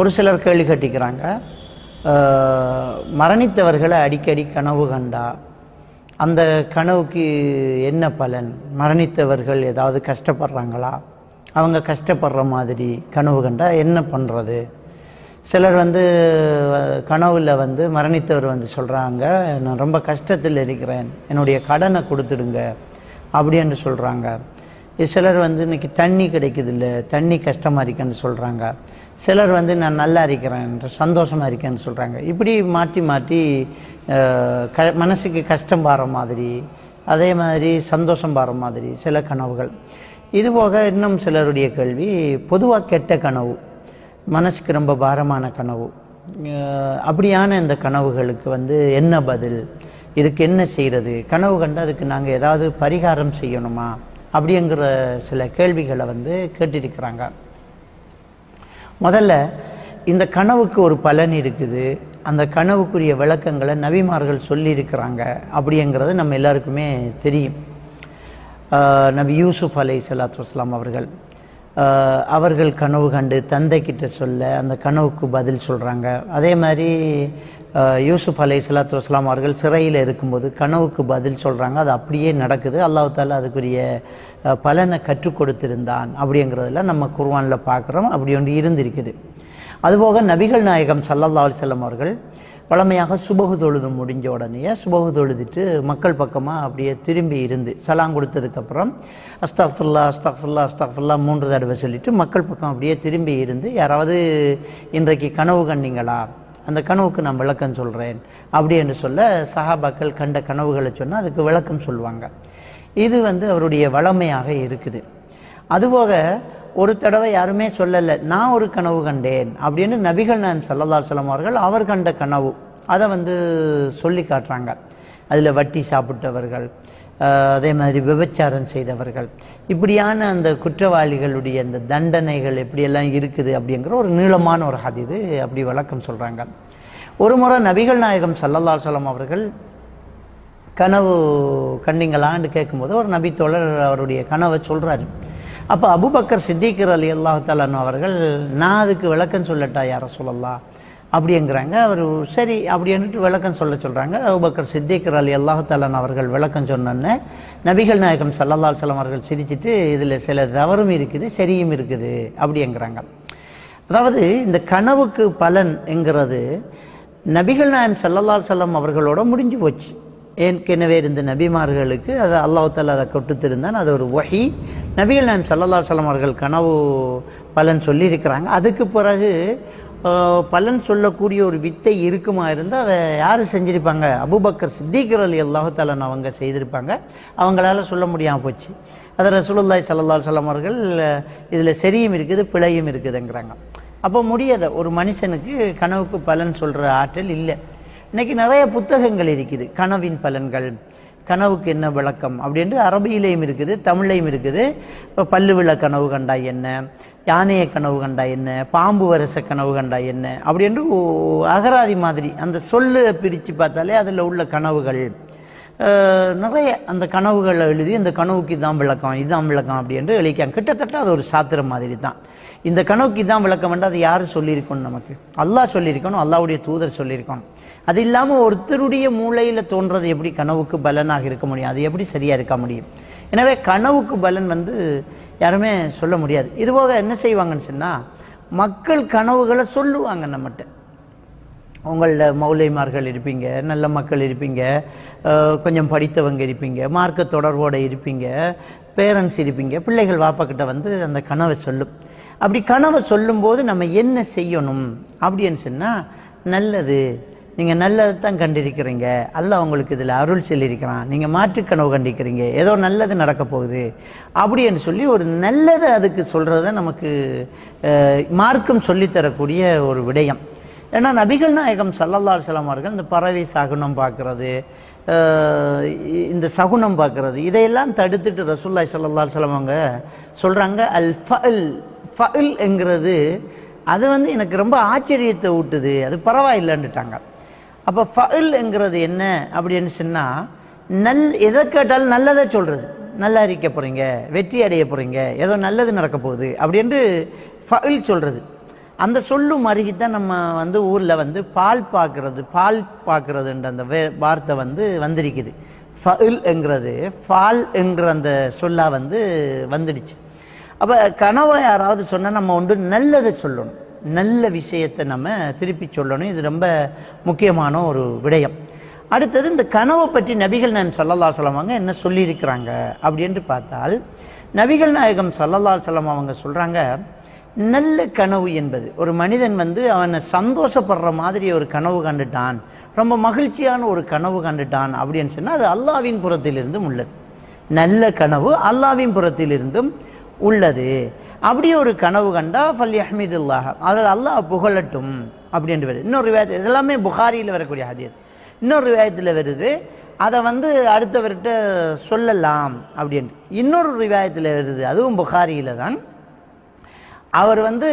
ஒரு சிலர் கேள்வி கட்டிக்கிறாங்க மரணித்தவர்களை அடிக்கடி கனவு கண்டா அந்த கனவுக்கு என்ன பலன்? மரணித்தவர்கள் ஏதாவது கஷ்டப்படுறாங்களா? அவங்க கஷ்டப்படுற மாதிரி கனவு கண்டா என்ன பண்ணுறது சிலர் வந்து கனவில் கனவுல வந்து மரணித்தவர் வந்து சொல்கிறாங்க நான் ரொம்ப கஷ்டத்தில் இருக்கிறேன். என்னுடைய கடனை கொடுத்துடுங்க. அப்படின்னு சொல்கிறாங்க சிலர் வந்து இன்னைக்கு தண்ணி கிடைக்குது இல்லை தண்ணி கஷ்டமாக இருக்குன்னு சொல்கிறாங்க சிலர் வந்து நான் நல்லா இருக்கிறேன் சந்தோஷமாக இருக்கேன்னு சொல்கிறாங்க இப்படி மாற்றி மாற்றி க மனசுக்கு கஷ்டம் வர மாதிரி அதே மாதிரி சந்தோஷம் வர மாதிரி சில கனவுகள். இது போக இன்னும் சிலருடைய கேள்வி பொதுவாக கெட்ட கனவு மனசுக்கு ரொம்ப பாரமான கனவு. அப்படியான இந்த கனவுகளுக்கு வந்து என்ன பதில்? இதுக்கு என்ன செய்கிறது கனவு கண்டு அதுக்கு நாங்கள் ஏதாவது பரிகாரம் செய்யணுமா? அப்படிங்கிற சில கேள்விகளை வந்து கேட்டிருக்கிறாங்க. முதல்ல இந்த கனவுக்கு ஒரு பலன் இருக்குது. அந்த கனவுக்குரிய விளக்கங்களை நபிமார்கள் சொல்லியிருக்கிறாங்க. அப்படிங்கிறது நம்ம எல்லாருக்குமே தெரியும். நபி யூசுப் அலை சலாத்து வஸ்லாம் அவர்கள் அவர்கள் கனவு கண்டு தந்தை கிட்ட சொல்ல அந்த கனவுக்கு பதில் சொல்கிறாங்க அதே மாதிரி யூசுஃப் யூசுப் அலை சலாத்து வஸ்லாம் அவர்கள் சிறையில் இருக்கும்போது கனவுக்கு பதில் சொல்கிறாங்க அது அப்படியே நடக்குது. அல்லாஹு தாலா அதுக்குரிய பலனை கற்றுக் கொடுத்திருந்தான் அப்படிங்கிறதுல நம்ம குர்வானில் பார்க்குறோம் அப்படி ஒன்று இருந்திருக்குது. அதுபோக நபிகள் நாயகம் சல்லல்லா அலிசல்லம் அவர்கள் பழமையாக சுபகு தொழுது முடிஞ்ச உடனே சுபகு தொழுதுட்டு மக்கள் பக்கமாக அப்படியே திரும்பி இருந்து சலாம் கொடுத்ததுக்கப்புறம் அஸ்தாஃபுல்லா அஸ்தாஃபுல்லா அஸ்தாஃபுல்லா மூன்று தடவை சொல்லிட்டு மக்கள் பக்கம் அப்படியே திரும்பி இருந்து யாராவது இன்றைக்கு கனவு கண்டிங்களா? அந்த கனவுக்கு நான் விளக்கம் சொல்கிறேன் அப்படி என்று சொல்ல சஹாபாக்கள் கண்ட கனவுகளை சொன்னால் அதுக்கு விளக்கம் சொல்லுவாங்க. இது வந்து அவருடைய வளமையாக இருக்குது. அதுபோக ஒரு தடவை யாருமே சொல்லலை நான் ஒரு கனவு கண்டேன். அப்படின்னு நபிகள் நான் சல்லல்லா சொல்லம் அவர்கள் அவர் கண்ட கனவு. அதை வந்து சொல்லி காட்டுறாங்க. அதில் வட்டி சாப்பிட்டவர்கள் அதே மாதிரி விபச்சாரம் செய்தவர்கள். இப்படியான அந்த குற்றவாளிகளுடைய அந்த தண்டனைகள் எப்படியெல்லாம் இருக்குது அப்படிங்கிற ஒரு நீளமான ஒரு ஹதிது அப்படி விளக்கம் சொல்கிறாங்க ஒரு முறை நபிகள் நாயகம் சல்லல்லா சொல்லம் அவர்கள் கனவு கண்டீங்களான்னு கேட்கும்போது ஒரு நபி தோழர் அவருடைய கனவை சொல்கிறாரு அப்போ அபுபக்கர் சித்திகர் அலி அல்லாஹாலு அவர்கள் நான் அதுக்கு விளக்கம் சொல்லட்டா யார சொல்லலாம் அப்படிங்கிறாங்க. அவர் சரி அப்படின்ட்டு விளக்கம் சொல்ல சொல்கிறாங்க அபுபக்கர் சித்திகர் அலி அல்லாஹாலன் அவர்கள் விளக்கம் சொன்னோன்னே நபிகள் நாயகம் சல்லல்லா அலுவலம் அவர்கள் சிரிச்சிட்டு இதில் சில தவறும் இருக்குது சரியும் இருக்குது அப்படிங்கிறாங்க. அதாவது இந்த கனவுக்கு பலன் என்கிறது நபிகள் நாயம் சல்லல்லா சலம் அவர்களோட முடிஞ்சு போச்சு. ஏற்கனவே இருந்த நபிமார்களுக்கு அதை அல்லாஹால அதை கொட்டுத்திருந்தான் அது ஒரு வஹி. நபிகள் நாயம் சல்லல்லா செல்லம் அவர்கள் கனவு பலன் சொல்லியிருக்கிறாங்க. அதுக்கு பிறகு பலன் சொல்லக்கூடிய ஒரு வித்தை இருக்குமா இருந்தால் அதை யார் செஞ்சுருப்பாங்க? அபுபக்கர் சித்திகர் அலி அல்லாஹாலன் அவங்க செய்திருப்பாங்க. அவங்களால சொல்ல முடியாமல் போச்சு. அதை ரசூலுல்லாய் சல்லா சொல்லம் அவர்கள் இதில் சரியும் இருக்குது பிழையும் இருக்குதுங்கிறாங்க. அப்போ முடியாத ஒரு மனுஷனுக்கு கனவுக்கு பலன் சொல்கிற ஆற்றல் இல்லை. இன்றைக்கி நிறைய புத்தகங்கள் இருக்குது. கனவின் பலன்கள் கனவுக்கு என்ன விளக்கம் அப்படின்ட்டு அரபியிலையும் இருக்குது தமிழ்லையும் இருக்குது. இப்போ பல்லுவிழ கனவு கண்டா என்ன? யானையை கனவு கண்டா என்ன? பாம்பு வரச கனவு கண்டா என்ன? அப்படின்ட்டு அகராதி மாதிரி அந்த சொல்லு பிரித்து பார்த்தாலே அதில் உள்ள கனவுகள். நிறைய அந்த கனவுகளை எழுதி இந்த கனவுக்கு இதான் விளக்கம் இதான் விளக்கம் அப்படின்ட்டு எழுதிக்காங்க கிட்டத்தட்ட அது ஒரு சாத்திரம் மாதிரி தான் இந்த கனவுக்கு இதான் விளக்கம் வேண்டாம் அது யார் சொல்லியிருக்கணும் நமக்கு? அல்லாஹ் சொல்லியிருக்கணும் அல்லாவுடைய தூதர் சொல்லியிருக்கணும். அது இல்லாமல் ஒருத்தருடைய மூளையில் தோன்றது எப்படி கனவுக்கு பலனாக இருக்க முடியும்? அது எப்படி சரியாக இருக்க முடியும்? எனவே கனவுக்கு பலன் வந்து யாருமே சொல்ல முடியாது. இதுபோக என்ன செய்வாங்கன்னு சொன்னால் மக்கள் கனவுகளை சொல்லுவாங்க நம்மகிட்ட. உங்களில் மௌலைமார்கள் இருப்பீங்க நல்ல மக்கள் இருப்பீங்க கொஞ்சம் படித்தவங்க இருப்பீங்க மார்க்க தொடர்போடு இருப்பீங்க பேரண்ட்ஸ் இருப்பீங்க பிள்ளைகள் வாப்பக்கிட்ட வந்து அந்த கனவை சொல்லும். அப்படி கனவை சொல்லும்போது நம்ம என்ன செய்யணும்? அப்படின்னு சொன்னால் நல்லது. நீங்கள் நல்லது தான் கண்டிருக்கிறீங்க. அல்ல உங்களுக்கு இதில் அருள் சொல்லியிருக்கிறான். நீங்கள் மாற்று கனவு ஏதோ நல்லது நடக்க போகுது. அப்படின்னு சொல்லி ஒரு நல்லதை அதுக்கு சொல்கிறத நமக்கு மார்க்கம் சொல்லித்தரக்கூடிய ஒரு விடயம். ஏன்னா நபிகள் நாயகம் சல்லல்லார் அலுவலாம் இந்த பறவை சகுனம் பார்க்குறது இந்த சகுனம் பார்க்குறது இதையெல்லாம் தடுத்துட்டு ரசூல்லாய் சல்லல்லார் அலுவலாம் சொல்கிறாங்க அல் ஃபல் ஃபல் என்கிறது அது வந்து எனக்கு ரொம்ப ஆச்சரியத்தை ஊட்டுது. அது பரவாயில்லைன்னுட்டாங்க. அப்போ ஃபல்ங்கிறது என்ன அப்படின்னு சொன்னால் நல் எதை கேட்டாலும் நல்லதை சொல்கிறது நல்லா இருக்க போகிறீங்க வெற்றி அடைய போகிறீங்க ஏதோ நல்லது நடக்க போகுது அப்படின்ட்டு ஃபல் சொல்கிறது அந்த சொல்லும் அருகி தான் நம்ம வந்து ஊரில் வந்து பால் பார்க்கறது பால் பார்க்கறதுன்ற அந்த வே வார்த்தை வந்து வந்திருக்குது. ஃபஇல் என்கிறது ஃபால் என்கிற அந்த சொல்லா வந்து வந்துடுச்சு. அப்போ கனவை யாராவது சொன்னால் நம்ம ஒன்று நல்லதை சொல்லணும். நல்ல விஷயத்தை நம்ம திருப்பி சொல்லணும். இது ரொம்ப முக்கியமான ஒரு விடயம். அடுத்தது இந்த கனவை பற்றி நபிகள் நான் சல்லல்லா சொல்லுவாங்க என்ன சொல்லியிருக்கிறாங்க அப்படின்னு பார்த்தால் நபிகள் நாயகம் சல்லல்லா சொல்லம் அவங்க சொல்கிறாங்க நல்ல கனவு என்பது. ஒரு மனிதன் வந்து அவனை சந்தோஷப்படுற மாதிரி ஒரு கனவு கண்டுட்டான். ரொம்ப மகிழ்ச்சியான ஒரு கனவு கண்டுட்டான் அப்படின்னு சொன்னால் அது அல்லாவின் புறத்திலிருந்தும் உள்ளது. நல்ல கனவு அல்லாவின் புறத்திலிருந்தும் உள்ளது. அப்படி ஒரு கனவு கண்டா ஃபல் அஹமீதுல்லாஹ் அதில் அல்லாஹ் புகழட்டும் அப்படின்ட்டு வருது இன்னொரு விவாதம் இதெல்லாமே புகாரியில் வரக்கூடிய ஹதீர் இன்னொரு விவாயத்தில் வருது அதை வந்து அடுத்தவர்கிட்ட சொல்லலாம் அப்படின்ட்டு. இன்னொரு ரிவாயத்தில் வருது அதுவும் புகாரியில் தான். அவர் வந்து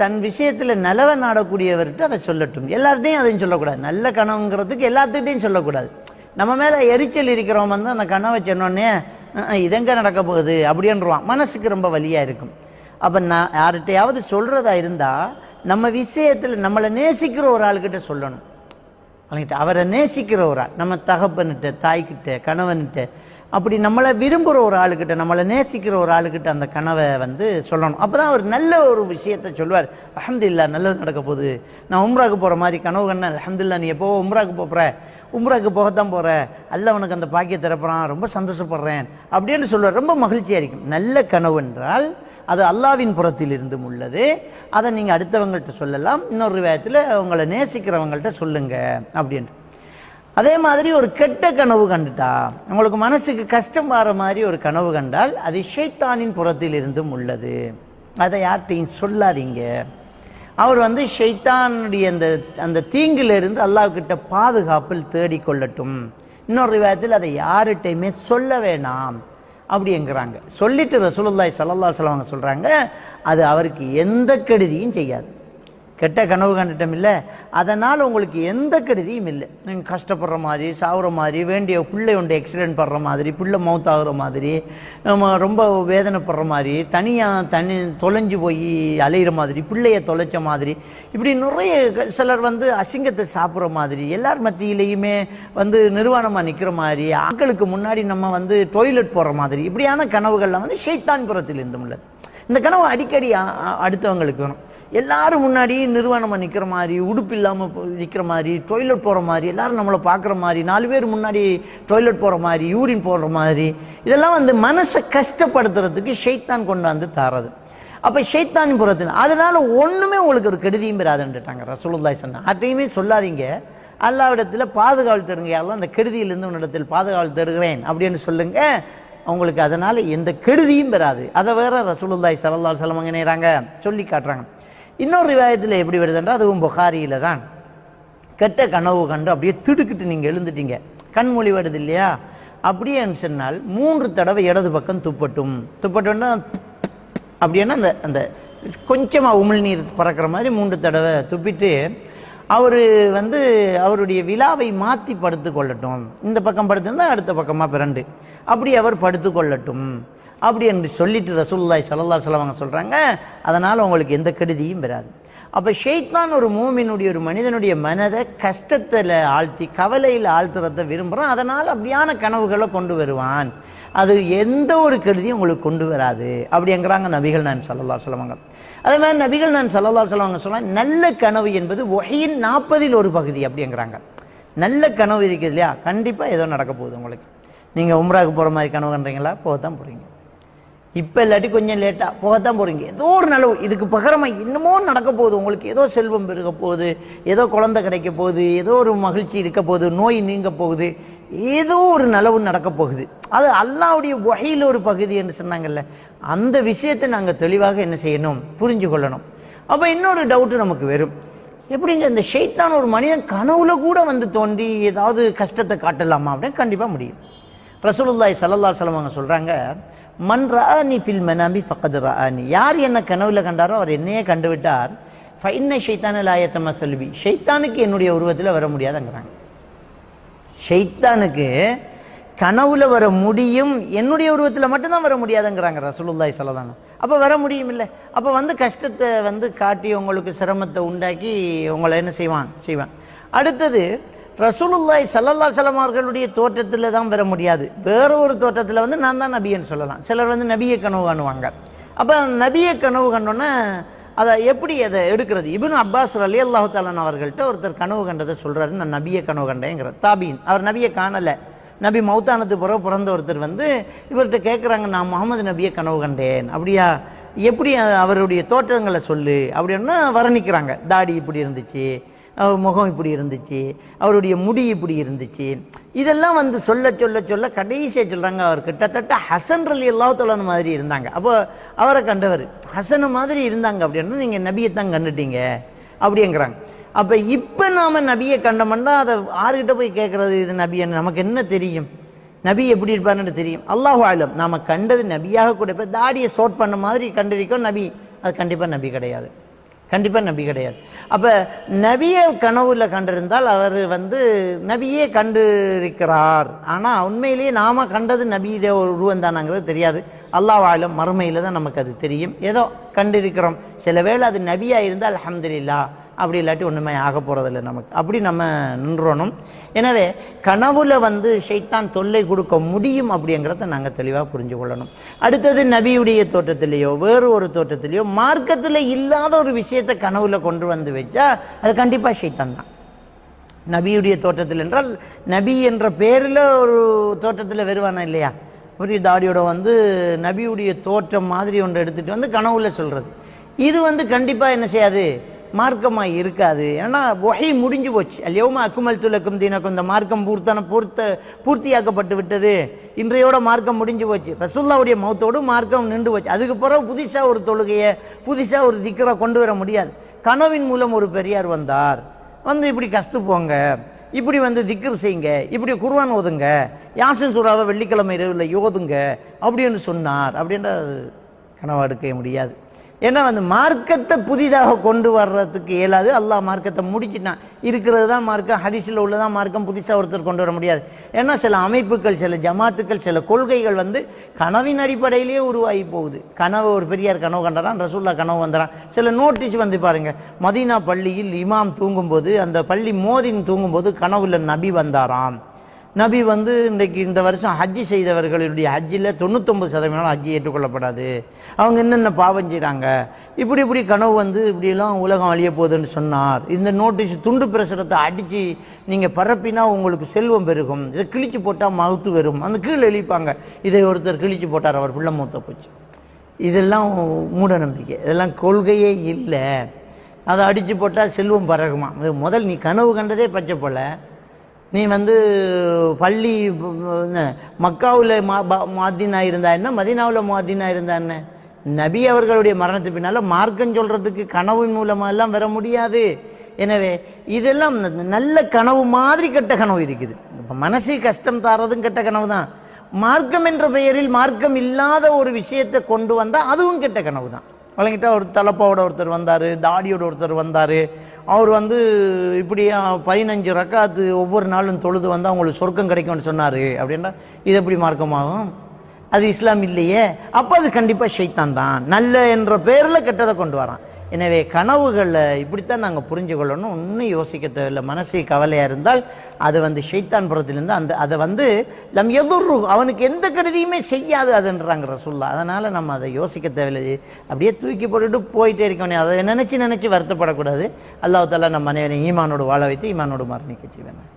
தன் விஷயத்தில் நிலவ நாடக்கூடியவர்கிட்ட அதை சொல்லட்டும். எல்லார்ட்டையும் அதையும் சொல்லக்கூடாது. நல்ல கனவுங்கிறதுக்கு எல்லாத்துக்கிட்டையும் சொல்லக்கூடாது. நம்ம மேலே எரிச்சல் இருக்கிறவன் வந்து அந்த கனவை சொன்னோடனே இதெங்க நடக்க போகுது அப்படின்றான் மனசுக்கு ரொம்ப வலியாக இருக்கும். அப்போ நான் யார்கிட்டையாவது சொல்கிறதா இருந்தால் நம்ம விஷயத்தில் நம்மளை நேசிக்கிற ஒரு ஆள்கிட்ட சொல்லணும். அவங்ககிட்ட அவரை நேசிக்கிற ஒரு ஆள் நம்ம தகப்பன்கிட்ட தாய்கிட்ட கணவன்கிட்ட அப்படி நம்மளை விரும்புகிற ஒரு ஆளுக்கிட்ட நம்மளை நேசிக்கிற ஒரு ஆளுக்கிட்ட அந்த கனவை வந்து சொல்லணும். அப்போ தான் அவர் நல்ல ஒரு விஷயத்தை சொல்லுவார் அஹமதுல்லா நல்லது நடக்க போகுது. நான் உம்ராக்கு போகிற மாதிரி கனவு கண்ண அஹமதுல்லா நீ எப்போ உம்ராக்கு போகிற உம்ராக்கு போகத்தான் போகிற அல்ல உனக்கு அந்த பாக்கிய திறப்புறான் ரொம்ப சந்தோஷப்படுறேன். அப்படின்னு சொல்லுவார் ரொம்ப மகிழ்ச்சியாக இருக்கும். நல்ல கனவு என்றால் அது அல்லாவின் புறத்தில் இருந்தும் உள்ளது. அதை நீங்கள் அடுத்தவங்கள்ட்ட சொல்லலாம். இன்னொரு விதத்தில் உங்களை நேசிக்கிறவங்கள்ட்ட சொல்லுங்க அப்படின்ட்டு. அதே மாதிரி ஒரு கெட்ட கனவு கண்டுட்டா உங்களுக்கு மனசுக்கு கஷ்டம் வர மாதிரி ஒரு கனவு கண்டால் அது ஷைத்தானின் புறத்தில் இருந்தும் உள்ளது. அதை யார்கிட்டையும் சொல்லாதீங்க. அவர் வந்து ஷைத்தானுடைய அந்த அந்த தீங்கிலிருந்து அல்லாஹ்கிட்ட பாதுகாப்பில் தேடிக்கொள்ளட்டும். இன்னொரு விதத்தில் அதை யார்கிட்டையுமே சொல்ல வேணாம். அப்படிங்கிறாங்க சொல்லிட்டு ரசூலுல்லாய் சல்லல்லா அவங்க சொல்கிறாங்க அது அவருக்கு எந்த கெடுதியும் செய்யாது. கெட்ட கனவு கண்டுட்டோம் இல்லை. அதனால் உங்களுக்கு எந்த கெடுதியும் இல்லை. நீங்கள் கஷ்டப்படுற மாதிரி சாகுற மாதிரி வேண்டிய பிள்ளை உண்டு எக்ஸிடென்ட் படுற மாதிரி பிள்ளை மவுத் ஆகுற மாதிரி நம்ம ரொம்ப வேதனைப்படுற மாதிரி தனியாக தனி தொலைஞ்சு போய் அலையிற மாதிரி பிள்ளைய தொலைச்ச மாதிரி இப்படி நிறைய சிலர் வந்து அசிங்கத்தை சாப்பிட்ற மாதிரி எல்லார் மத்தியிலையுமே வந்து நிர்வாணமாக நிற்கிற மாதிரி ஆட்களுக்கு முன்னாடி நம்ம வந்து டொய்லெட் போடுற மாதிரி இப்படியான கனவுகள்லாம் வந்து ஷைத்தான் புறத்தில் இருந்தும் உள்ளது. இந்த கனவு அடிக்கடி அடுத்தவங்களுக்கு வரும். எல்லாரும் முன்னாடி நிறுவனமாக நிற்கிற மாதிரி உடுப்பு இல்லாமல் நிற்கிற மாதிரி டொய்லெட் போகிற மாதிரி எல்லாரும் நம்மளை பார்க்குற மாதிரி நாலு பேர் முன்னாடி டொய்லெட் போகிற மாதிரி யூரின் போடுற மாதிரி இதெல்லாம் வந்து மனசை கஷ்டப்படுத்துறதுக்கு ஷெய்தான் கொண்டாந்து தரது. அப்போ ஷெய்தான் புறத்தில் அதனால் ஒன்றுமே உங்களுக்கு ஒரு கெடுதியும் பெறாதுன்னுட்டாங்க ரசூலுல்லாய் சொன்னா அதையுமே சொல்லாதீங்க. அல்லாவிடத்தில் பாதுகாவல் தருங்க யாரெல்லாம் அந்த கெடுதியிலிருந்து உன்னிடத்தில் பாதுகாவல் தருகிறேன் அப்படின்னு சொல்லுங்க. அவங்களுக்கு அதனால் எந்த கெடுதியும் பெறாது அதை வேற ரசூலுல்லாய் ஸல்லல்லாஹு செலவங்க நேராங்க சொல்லி காட்டுறாங்க. இன்னொரு விவாதத்தில் எப்படி வருதுன்றா அதுவும் புகாரியில் தான். கெட்ட கனவு கண்டு அப்படியே திடுக்கிட்டு நீங்கள் எழுந்துட்டீங்க. கண்மொழி வருது இல்லையா? அப்படியே சொன்னால் மூன்று தடவை இடது பக்கம் துப்பட்டும். துப்பட்டும்னா அப்படின்னா அந்த அந்த கொஞ்சமாக உமிழ்நீர் பறக்கிற மாதிரி மூன்று தடவை துப்பிட்டு அவர் வந்து அவருடைய விழாவை மாற்றி படுத்து கொள்ளட்டும். இந்த பக்கம் படுத்துருந்தா அடுத்த பக்கமாக பிறண்டு. அப்படி அவர் படுத்து கொள்ளட்டும். அப்படி என்று சொல்லிட்டு ரசூல்லாய் சல்லா அலைஹி சொல்கிறாங்க அதனால் உங்களுக்கு எந்த கெடுதியும் வராது. அப்போ ஷெய்தான் ஒரு மூமினுடைய ஒரு மனிதனுடைய மனதை கஷ்டத்தில் ஆழ்த்தி கவலையில் ஆழ்த்துறத விரும்புகிறான் அதனால் அப்படியான கனவுகளை கொண்டு வருவான். அது எந்த ஒரு கெடுதியும் உங்களுக்கு கொண்டு வராது. அப்படிங்கிறாங்க நபிகள் நான் சல்லல்லா சொல்லுவாங்க அதே மாதிரி நபிகள் நான் சல்லல்லா சொல்லுவாங்க சொன்னால் நல்ல கனவு என்பது ஒகையின் நாற்பதில் ஒரு பகுதி அப்படிங்கிறாங்க நல்ல கனவு இருக்குது இல்லையா? கண்டிப்பாக ஏதோ நடக்க போகுது உங்களுக்கு. நீங்கள் உம்ராவுக்கு போகிற மாதிரி கனவுன்றீங்களா போக தான் போகிறீங்க இப்போ இல்லாட்டி கொஞ்சம் லேட்டாக போகத்தான் போகிறீங்க ஏதோ ஒரு நலவு. இதுக்கு பகரமாக இன்னமும் நடக்க போகுது. உங்களுக்கு ஏதோ செல்வம் பெருக போகுது. ஏதோ குழந்தை கிடைக்க போகுது. ஏதோ ஒரு மகிழ்ச்சி இருக்க போகுது. நோய் நீங்க போகுது. ஏதோ ஒரு நலவு நடக்க போகுது. அது அல்லாவுடைய வகையில் ஒரு பகுதி என்று சொன்னாங்கல்ல. அந்த விஷயத்தை நாங்கள் தெளிவாக என்ன செய்யணும்? புரிஞ்சு கொள்ளணும். அப்போ இன்னொரு டவுட்டு நமக்கு வரும். எப்படிங்க இந்த ஷெய்தான் ஒரு மனிதன் கனவுல கூட வந்து தோன்றி ஏதாவது கஷ்டத்தை காட்டலாமா அப்படின்னு கண்டிப்பாக முடியும். ரசூலுல்லாய் சல்லல்லா செலவங்க சொல்கிறாங்க அவங்க மன் ரஆனி ஃபில் மனாமி ஃபக்கத் ரஆனி யார் என்ன கனவுல கண்டாரோ அவர் என்னையே கண்டுவிட்டார். ஃபைன்ன ஷைத்தான லாயத்தம செல்வி ஷைத்தானுக்கு என்னுடைய உருவத்தில் வர முடியாதுங்கிறாங்க. ஷைத்தானுக்கு கனவுல வர முடியும் என்னுடைய உருவத்தில் மட்டும்தான் வர முடியாதுங்கிறாங்க ரசூலுல்லாய் சொல்லதாங்க அப்போ வர முடியும் இல்லை அப்போ வந்து கஷ்டத்தை வந்து காட்டி உங்களுக்கு சிரமத்தை உண்டாக்கி உங்களை என்ன செய்வான்? செய்வான். அடுத்தது ரசூலுல்லாய் சல்லல்லா சலம் அவர்களுடைய தோற்றத்தில் தான் பெற முடியாது. வேற ஒரு தோற்றத்தில் வந்து நான் தான் நபின்னு சொல்லலாம். சிலர் வந்து நபியை கனவு காணுவாங்க. அப்போ நபியை கனவு கண்டோன்னே அதை எப்படி அதை எடுக்கிறது? இபின் அப்பாஸ் அலி அல்லாஹு தாலான் அவர்கள்ட்ட ஒருத்தர் கனவு கண்டதை சொல்கிறாரு நான் நபியை கனவு கண்டேங்கிற தாபீன் அவர் நபியை காணலை. நபி மௌத்தானத்து பிறகு பிறந்த ஒருத்தர் வந்து இவர்கிட்ட கேட்குறாங்க நான் முகமது நபியை கனவு கண்டேன். அப்படியா? எப்படி அவருடைய தோற்றங்களை சொல்லு? அப்படின்னா வர்ணிக்கிறாங்க. தாடி இப்படி இருந்துச்சு. முகம் இப்படி இருந்துச்சு அவருடைய முடி இப்படி இருந்துச்சு. இதெல்லாம் வந்து சொல்ல சொல்ல சொல்ல கடைசியாக சொல்கிறாங்க அவர். கிட்டத்தட்ட ஹசன் அலி அல்லாஹ் மாதிரி இருந்தாங்க. அப்போ அவரை கண்டவர் ஹசன் மாதிரி இருந்தாங்க அப்படின்னா நீங்கள் நபியை தான் கண்டுட்டீங்க அப்படிங்கிறாங்க. அப்போ இப்போ நாம் நபியை கண்டோம்னா அதை ஆறுகிட்ட போய் கேட்குறது இது நபியன்னு நமக்கு என்ன தெரியும்? நபி எப்படி இருப்பாருன்னு தெரியும். அல்லாஹ் ஆலம் நாம் கண்டது நபியாக கூட இப்போ தாடியை சோட் பண்ண மாதிரி கண்டிருக்கோம் நபி. அது கண்டிப்பாக நபி கிடையாது. கண்டிப்பாக நபி கிடையாது. அப்போ நபியை கனவுல கண்டிருந்தால் அவர் வந்து நபியே கண்டிருக்கிறார். ஆனால் உண்மையிலேயே நாம கண்டது நபியிட ஒரு உருவம் தானாங்கிறது தெரியாது. அல்லாஹ் மறுமையில் தான் நமக்கு அது தெரியும். ஏதோ கண்டிருக்கிறோம். சில வேளை அது நபியாக இருந்தால் அல்ஹம்துலில்லாஹ். அப்படி இல்லாட்டி ஒன்றுமே ஆக போகிறதில்ல நமக்கு. அப்படி நம்ம நின்றோணும். எனவே கனவுல வந்து ஷைத்தான் தொல்லை கொடுக்க முடியும் அப்படிங்கிறத நாங்கள் தெளிவாக புரிஞ்சு கொள்ளணும். அடுத்தது நபியுடைய தோட்டத்திலேயோ வேறு ஒரு தோட்டத்திலேயோ மார்க்கத்தில் இல்லாத ஒரு விஷயத்தை கனவுல கொண்டு வந்து வச்சா அது கண்டிப்பாக ஷைத்தான் தான். நபியுடைய தோட்டத்தில் என்றால் நபி என்ற பேரில் ஒரு தோட்டத்தில் வருவானா இல்லையா? ஒரு தாடியோட வந்து நபியுடைய தோற்றம் மாதிரி ஒன்று எடுத்துகிட்டு வந்து கனவுல சொல்கிறது இது வந்து கண்டிப்பாக என்ன செய்யாது? மார்க்கமாக இருக்காது. ஏன்னா வகை முடிஞ்சு போச்சு. அல்யவுமா அக்குமல் துலக்கும் தீனக்கும் இந்த மார்க்கம் பூர்த்தன பூர்த்த பூர்த்தியாக்கப்பட்டு விட்டது. இன்றையோட மார்க்கம் முடிஞ்சு போச்சு. ரசுல்லாவுடைய மௌத்தோடு மார்க்கம் நின்று போச்சு. அதுக்கு பிறகு புதுசாக ஒரு தொழுகையை புதுசாக ஒரு திக்கரை கொண்டு வர முடியாது. கனவின் மூலம் ஒரு பெரியார் வந்தார். வந்து இப்படி கஷ்டு போங்க. இப்படி வந்து திக்கர் செய்யுங்க இப்படி குர்வான் ஓதுங்க. யாசின் சுறாவை வெள்ளிக்கிழமை இரவில் யோதுங்க. அப்படின்னு சொன்னார். அப்படின்ற கனவு எடுக்க முடியாது. ஏன்னா வந்து மார்க்கத்தை புதிதாக கொண்டு வர்றதுக்கு இயலாது. அல்லாஹ் மார்க்கத்தை முடிச்சிட்டான். இருக்கிறது தான் மார்க்கம் ஹதிஷில் உள்ளதான் மார்க்கம் புதுசாக ஒருத்தர் கொண்டு வர முடியாது. ஏன்னா சில அமைப்புகள் சில ஜமாத்துக்கள் சில கொள்கைகள் வந்து கனவின் அடிப்படையிலேயே உருவாகி போகுது. கனவு ஒரு பெரியார் கனவு கண்டறான் ரசூல்லா கனவு வந்துறான் சில நோட்டீஸ் வந்து பாருங்கள் மதீனா பள்ளியில் இமாம் தூங்கும்போது அந்த பள்ளி மோதின் தூங்கும்போது கனவுல நபி வந்தாராம். நபி வந்து இன்றைக்கு இந்த வருஷம் ஹஜ்ஜி செய்தவர்களுடைய ஹஜ்ஜில் தொண்ணூத்தொம்பது சதவீதம் ஹஜ்ஜி ஏற்றுக்கொள்ளப்படாது. அவங்க என்னென்ன பாவம் செய்கிறாங்க இப்படி இப்படி கனவு வந்து இப்படியெல்லாம் உலகம் அழிய போகுதுன்னு சொன்னார். இந்த நோட்டீஸ் துண்டு பிரசுரத்தை அடித்து நீங்கள் பரப்பினா உங்களுக்கு செல்வம் பெருகும். இதை கிழிச்சு போட்டால் மவுத்து வரும். அந்த கீழே எழுப்பாங்க இதை ஒருத்தர் கிழிச்சு போட்டார் அவர் பிள்ளை மூத்த போச்சு. இதெல்லாம் மூட நம்பிக்கை. இதெல்லாம் கொள்கையே இல்லை. அதை அடித்து போட்டால் செல்வம் பறகுமா முதல் நீ கனவு கண்டதே பச்சை போல். நீ வந்து பள்ளி மக்காவில் மா மாதினா இருந்தா என்ன மதினாவில் மாதினா இருந்தா என்ன? நபி அவர்களுடைய மரணத்துக்கு பின்னால் மார்க்கம் சொல்கிறதுக்கு கனவின் மூலமாக எல்லாம் வர முடியாது. எனவே இதெல்லாம் நல்ல கனவு மாதிரி கெட்ட கனவு இருக்குது. இப்போ மனசு கஷ்டம் தாரதும் கெட்ட கனவு தான் மார்க்கம் என்ற பெயரில் மார்க்கம் இல்லாத ஒரு விஷயத்தை கொண்டு வந்தால் அதுவும் கெட்ட கனவு தான் வழங்கிட்டா ஒரு தலப்பாவோட ஒருத்தர் வந்தார் தாடியோட ஒருத்தர் வந்தார் அவர் வந்து இப்படி பதினஞ்சு ரக்காத்து ஒவ்வொரு நாளும் தொழுது வந்தால் அவங்களுக்கு சொர்க்கம் கிடைக்கும்னு சொன்னார் அப்படின்னா இது எப்படி மார்க்கமாகும்? அது இஸ்லாம் இல்லையே. அப்போ அது கண்டிப்பாக ஷைத்தான் தான் நல்ல என்ற பேரில் கெட்டதை கொண்டு வரான். எனவே கனவுகளை இப்படித்தான் நாங்கள் புரிஞ்சு கொள்ளணும் ஒன்றும் யோசிக்க தேவையில்லை. மனசு கவலையாக இருந்தால் அது வந்து ஷைத்தான் புறத்திலிருந்து அந்த அதை வந்து நம் எதுர்ரு அவனுக்கு எந்த கருதியுமே செய்யாது அதுன்றாங்க ரசுல்லா அதனால் நம்ம அதை யோசிக்க தேவையில்லை. அப்படியே தூக்கி போட்டுட்டு போயிட்டே இருக்கணும் அதை நினச்சி நினச்சி வருத்தப்படக்கூடாது. அல்லாஹ் நம்ம அனைவரையும் ஈமானோடு வாழ வைத்து ஈமானோடு மரணிக்க செய்வேன்